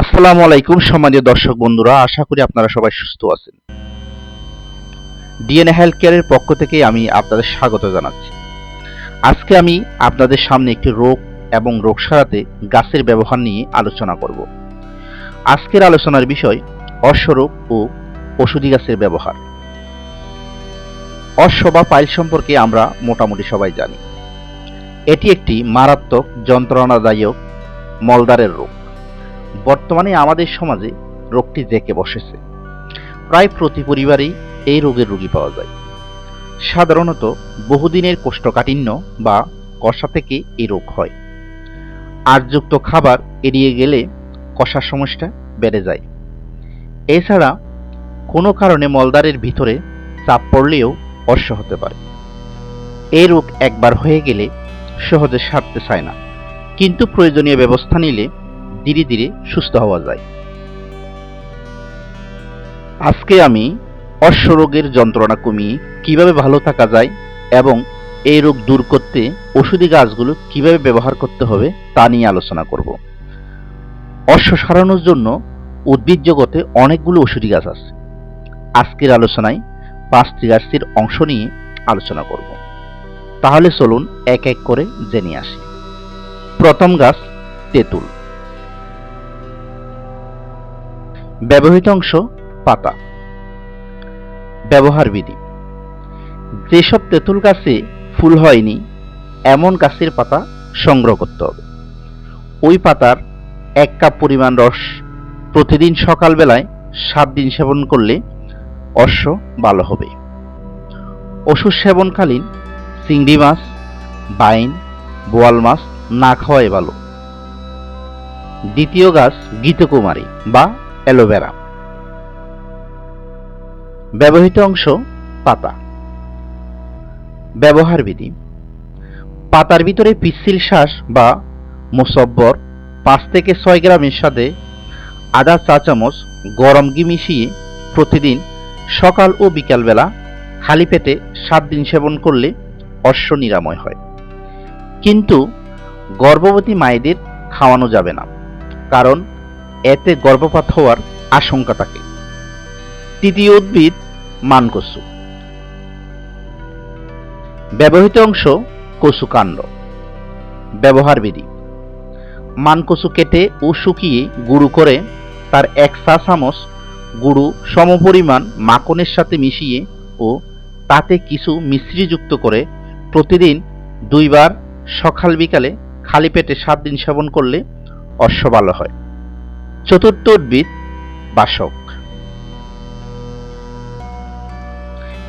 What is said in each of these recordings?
আসসালামু আলাইকুম সম্মানীয় দর্শক বন্ধুরা, আশা করি আপনারা সবাই সুস্থ আছেন। ডিএনএ হেলথ কেয়ারের পক্ষ থেকে আমি আপনাদের স্বাগত জানাচ্ছি। আজকে আমি আপনাদের সামনে একটি রোগ এবং রোগ সারাতে গাছের ব্যবহার নিয়ে আলোচনা করব। আজকের আলোচনার বিষয় অশ্বরোগ ও ওষুধি গাছের ব্যবহার। অশ্ব বা পাইল সম্পর্কে আমরা মোটামুটি সবাই জানি। এটি একটি মারাত্মক যন্ত্রণাদায়ক মলদারের রোগ। বর্তমানে আমাদের সমাজে রোগটি জেঁকে বসেছে। প্রায় প্রতি পরিবারেই এই রোগের রোগী পাওয়া যায়। সাধারণত বহুদিনের কোষ্ঠকাঠিন্য বা কষা থেকে এই রোগ হয়। আরযুক্ত খাবার এড়িয়ে গেলে কষার সমস্যা বেড়ে যায়। এছাড়া কোনো কারণে মলদারের ভিতরে চাপ পড়লেও অর্শ হতে পারে। এই রোগ একবার হয়ে গেলে সহজে সারতে চায় না। কিন্তু প্রয়োজনীয় ব্যবস্থা নিলে ধীরে ধীরে সুস্থ হওয়া যায়। আজকে আমি অশ্বরোগের যন্ত্রণা কমিয়ে কীভাবে ভালো থাকা যায় এবং এই রোগ দূর করতে ওষুধি গাছগুলো কীভাবে ব্যবহার করতে হবে তা নিয়ে আলোচনা করব। অশ্ব সারানোর জন্য উদ্ভিদ জগতে অনেকগুলো ওষুধি গাছ আছে। আজকের আলোচনায় পাঁচটি গাছের অংশ নিয়ে আলোচনা করব। তাহলে চলুন এক এক করে জেনে আসি। প্রথম গাছ তেঁতুল। ব্যবহৃত অংশ পাতা। ব্যবহার বিধি। যেসব তেঁতুল গাছে ফুল হয়নি, এমন গাছের পাতা সংগ্রহ করতে হবে। ওই পাতার এক কাপ পরিমাণ রস প্রতিদিন সকালবেলায় সাত দিন সেবন করলে অশ্ব ভালো হবে। ওষুধ সেবনকালীন চিংড়ি মাছ, বাইন, বোয়াল মাছ না খাওয়াই ভালো। দ্বিতীয় গাছ গীতকুমারী বা অ্যালোভেরা। ব্যবহৃত অংশ পাতা। ব্যবহার বিধি। পাতার ভিতরে পিচ্ছিল শ্বাস বা মোসব্বর পাঁচ থেকে ছয় গ্রামের সাথে আধা চা চামচ গরম ঘি মিশিয়ে প্রতিদিন সকাল ও বিকালবেলা খালি পেটে সাত দিন সেবন করলে অশ্ব নিরাময় হয়। কিন্তু গর্ভবতী মায়েদের খাওয়ানো যাবে না। কারণ এতে গর্ভপাত হওয়ার আশঙ্কা থাকে। তৃতীয় উদ্ভিদ মানকসু ব্যবহৃত অংশ কচু কাণ্ড। ব্যবহার বিধি। মানকসু কেটে ও শুকিয়ে গুঁড়ো করে তার এক চা চামচ গুঁড়ো সমপরিমাণ মাখনের সাথে মিশিয়ে ও তাতে কিছু মিশ্রিযুক্ত করে প্রতিদিন দুইবার সকাল বিকালে খালি পেটে সাত দিন সেবন করলে অশ্ব ভালো হয়। চতুর্থ উদ্ভিদ বাসক।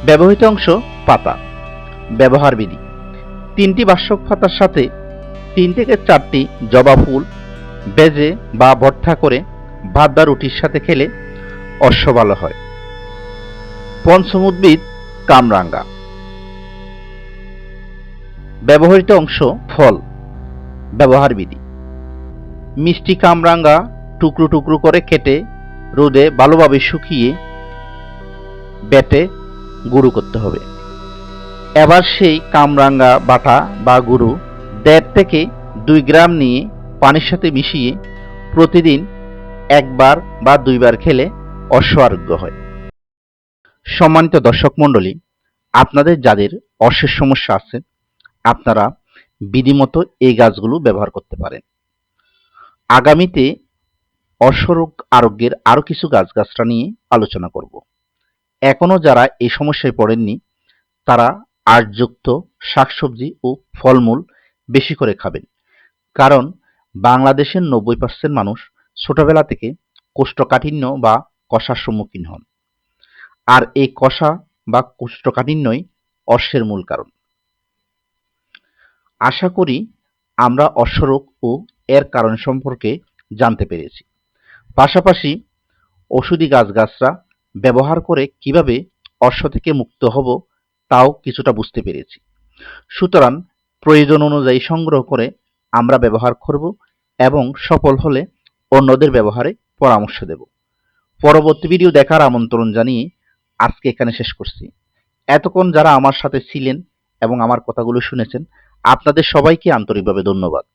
ব্যবহৃত অংশ পাতা। ব্যবহার বিধি তিনটি বাসক পাতার সাথে তিন থেকে চারটি জবা ফুল বেজে বা ভর্তা করে ভাত বা রুটির সাথে খেলে অশ্ব ভালো হয়। পঞ্চম উদ্ভিদ কামরাঙ্গা। ব্যবহৃত অংশ ফল। ব্যবহার বিধি মিষ্টি কামরাঙ্গা টুকরো টুকরো করে কেটে রোদে ভালোভাবে শুকিয়ে বেটে গুঁড়ো করতে হবে। এবার সেই কামরাঙ্গা বাটা বা গুঁড়ো দেড় থেকে দুই গ্রাম নিয়ে পানির সাথে মিশিয়ে প্রতিদিন একবার বা দুইবার খেলে অশ্ব আরোগ্য হয়। সম্মানিত দর্শক মণ্ডলী, আপনাদের যাদের অশ্বের সমস্যা আছে, আপনারা বিধিমতো এই গাছগুলো ব্যবহার করতে পারেন। আগামীতে অশ্বরোগ আরোগ্যের আরও কিছু গাছগাছরা নিয়ে আলোচনা করব। এখনও যারা এই সমস্যায় পড়েননি, তারা আর্টযুক্ত শাকসবজি ও ফলমূল বেশি করে খাবেন। কারণ বাংলাদেশের নব্বই পার্সেন্ট মানুষ ছোটবেলা থেকে কোষ্ঠকাঠিন্য বা কষার সম্মুখীন হন। আর এই কষা বা কোষ্ঠকাঠিন্যই অশ্বের মূল কারণ। আশা করি আমরা অশ্বরোগ ও এর কারণ সম্পর্কে জানতে পেরেছি। পাশাপাশি ওষুধি গাছগাছরা ব্যবহার করে কীভাবে অশ্ব থেকে মুক্ত হব তাও কিছুটা বুঝতে পেরেছি। সুতরাং প্রয়োজন অনুযায়ী সংগ্রহ করে আমরা ব্যবহার করব এবং সফল হলে অন্যদের ব্যবহারে পরামর্শ দেব। পরবর্তী ভিডিও দেখার আমন্ত্রণ জানিয়ে আজকে এখানে শেষ করছি। এতক্ষণ যারা আমার সাথে ছিলেন এবং আমার কথাগুলো শুনেছেন, আপনাদের সবাইকে আন্তরিকভাবে ধন্যবাদ।